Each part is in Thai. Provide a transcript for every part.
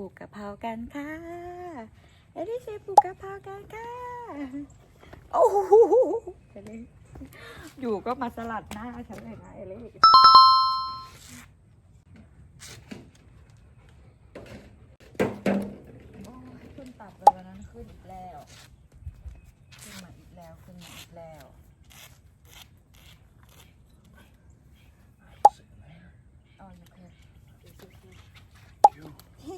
ลูกกะเพรากันค่ะ เอลิเซปลูกกะเพรากันค่ะ โอ้โหเอลิอยู่ก็มาสลัดหน้าฉันเลยนะเอลิขึ้นตับเลยวันนั้นขึ้นอีกแล้ว ขึ้นมาอีกแล้ว ขึ้นมาอีกแล้ว อ๋อโอเคโอ้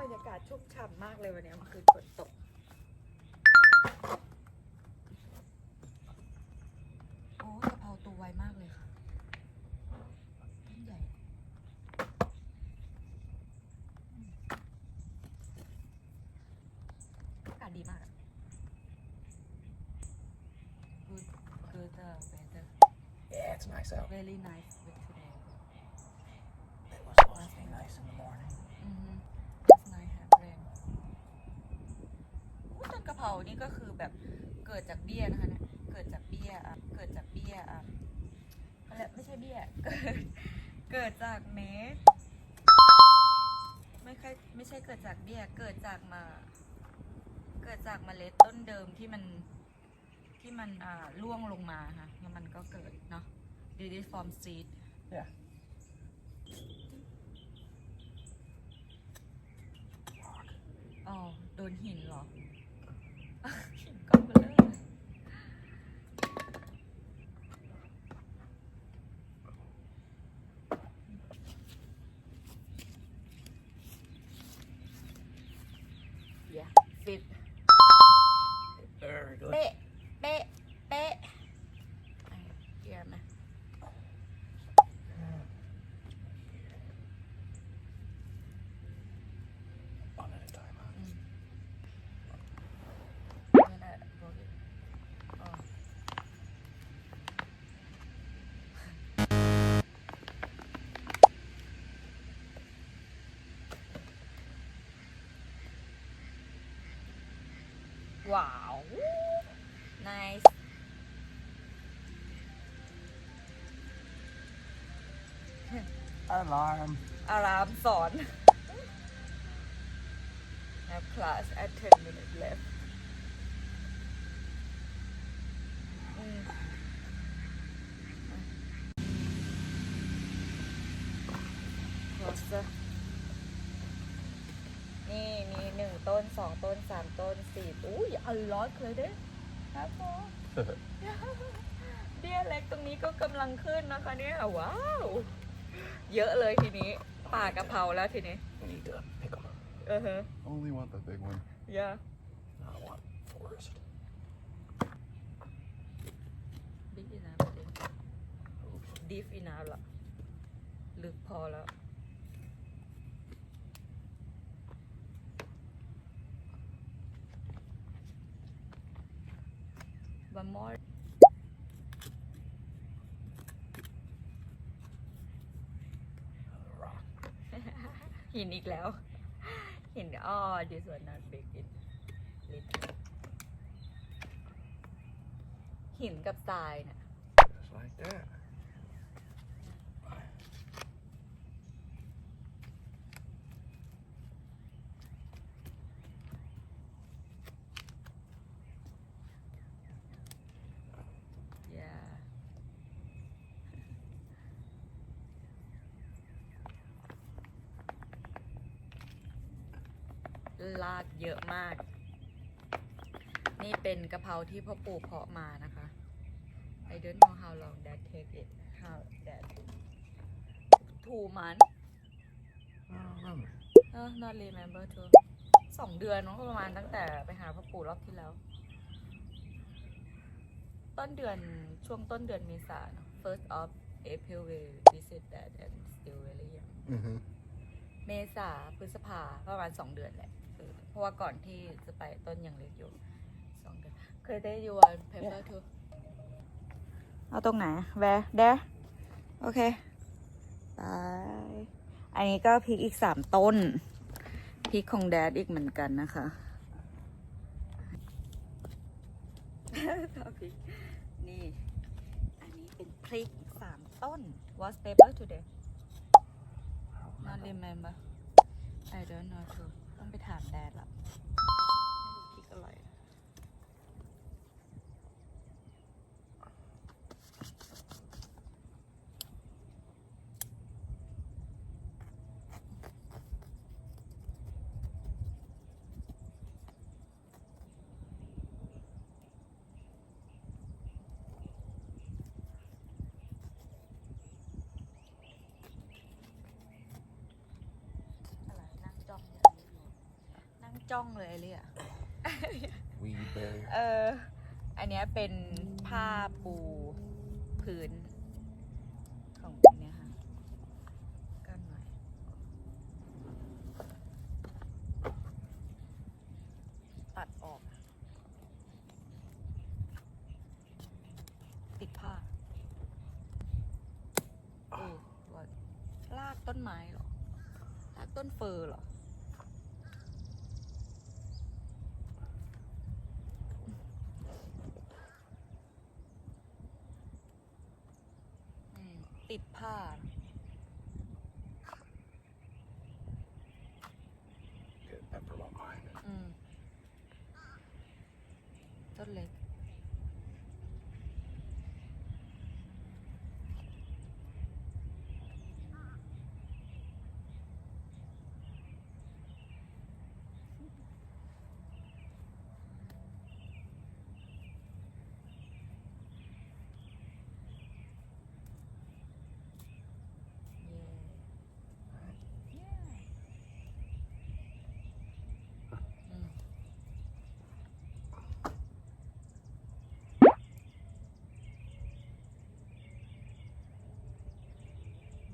บรรยากาศชุ่มฉ่ำมากเลยวันนี้เมื่อคืนฝนตก โอ้กะเพราตัวไวมากเลยค่ะต้นใหญ่อืมอากาศดีมากอะ good good uh, weather Yeah, it's nice out. very nice with today It was awfully nice in the morning. อือฮึ Last night had rain อุ๊ยต้นกะเพรานี่ก็คือแบบเกิดจากเบี้ยนะคะเนี่ยเกิดจากเบี้ยอะเกิดจากเบี้ยอะอะไรไม่ใช่เบี้ยเกิดเกิดจากเม็ดไม่ใช่ไม่ใช่เกิดจากเบี้ยเกิดจากมา เกิดจากเมล็ดต้นเดิมที่มันที่มันอ่าร่วงลงมาค่ะแล้วมันก็เกิดเนาะ Did it form seed Yeah. อ๋อโดนหินเหรอ หินก้อนเบลอเลย Yeah fit Very good. เป๊ะ เป๊ะ เป๊ะ ว้าว nice Alarm. อารามสอน have class at 10 minutes left อืม closer นี่มีหนึ่งต้นสองต้นสามต้น สี่อุ้ยอันล็อตเลยเด้ครับผมเบี้ยเล็กตรงนี้ก็กำลังขึ้นนะคะเนี่ย ว้าว เยอะเลยทีนี้ ป่ากะเพราแล้วทีนี้ we need to pick them. เออฮะ Only want the big one. ยา I want forest. บิ๊กอีนาประเด็นดีฟอีนาละลึกพอแล้ว more Rock. หินอีกแล้วหินอ๋อ this one not big it little หินกับทรายน่ะ like that. อย่า ลากเยอะมาก นี่เป็นกะเพราที่พ่อปู่เพาะมานะคะ I don't know how long that take it how that two months I don't remember. เออ not remember too สองเดือนเนอะประมาณตั้งแต่ไปหาพ่อปู่รอบที่แล้ว ต้นเดือนช่วงต้นเดือนเมษาเนอะ first of April we visit that and still very young Mm-hmm. เมษาพฤษภาประมาณสองเดือนแหละเออเพ ราะว่าก่อนที่จะไปต้นยังเล็กอยู่สองเดือนเคยได้ยูวันเพเปอร์ทูเอาตรงไหนแวร์เดโอเคไปอันนี้ก็พริกอีกสามต้นพริกของแดดอีกเหมือนกันนะคะเอาพริกนี่ อันนี้เป็นพริกสามต้น what's paper today not remember I don't know too ต้องไปถามแดดละพริกอร่อย อะไรนั่งจ้องอยู่นั่ง จ้องเลยไอ้เรีย Weed barrier. เออ อันเนี้ยเป็นผ้าปูพื้น ของอันเนี้ยค่ะกันหน่อย ตัดออก ติดผ้าเออว่าลากต้นไม้เหรอ ลากต้นเฟอร์เหรออืม ติดผ้า Get pepper behind. อืม ต้นเล็ก เย่เย่อืม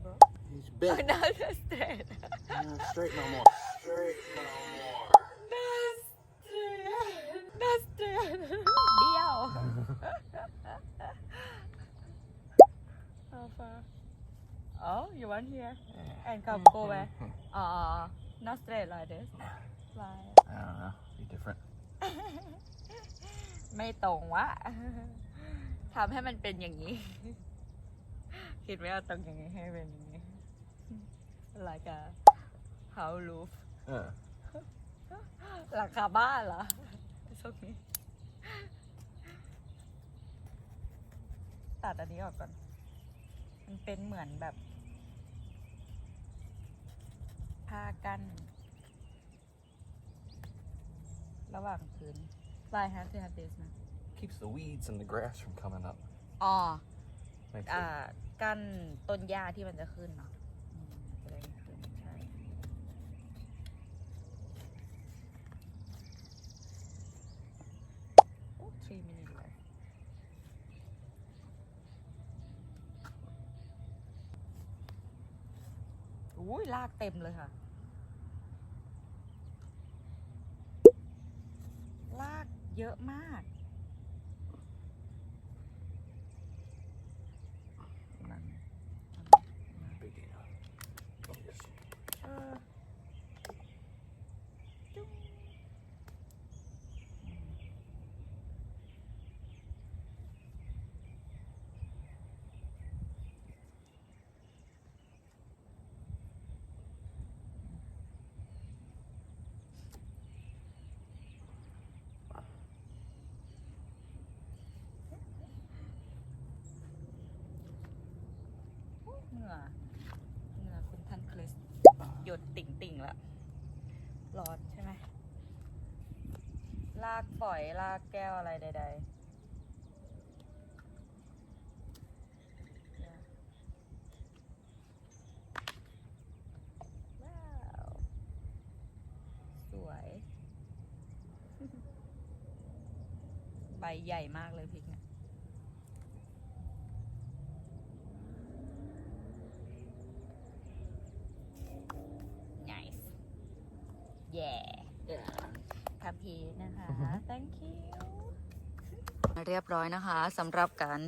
bro He's big. another straight Not straight no more. Straight no more. that's straight that's straight เดียว How far oh you want here and come go back uh not straight like this like I don't know. Be different. ไม่ตรงวะทำให้มันเป็นอย่างนี้ คิดไม่เอาตรงอย่างนี้ให้เป็นอย่างนี้ like a house roof Yeah. หลังคาบ้านเหรอตรงนี้ตัดอันนี้ออกก่อน มันเป็นเหมือนแบบผ้ากั้นระหว่างพื้น Why have to have this นะ Keeps the weeds and the grass from coming up. อ๋อ Makes อ่า it กั้นต้นหญ้าที่มันจะขึ้นเนาะอืมจะได้ไม่ขึ้นใช่โอ้ three minutes เลย อุ้ยลากเต็มเลยค่ะ ลากเยอะมาก นั่น big enough. Yes. เออจุ๊ง เหงื่อเหงื่อคุณท่านคริสหยดติ่งติ่งละร้อนใช่ไหมลากฝอยลากแก้วอะไรใดๆสวยใบใหญ่มากเลยพริกเนี่ย nice yeah ทำพีนะคะ thank you เรียบร้อยนะคะสำหรับการ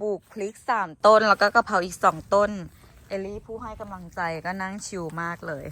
ปลูกพลิกสามต้นแล้วก็กะเพราอีกสองต้น เอลลี่ผู้ให้กำลังใจก็นั่งชิลมากเลย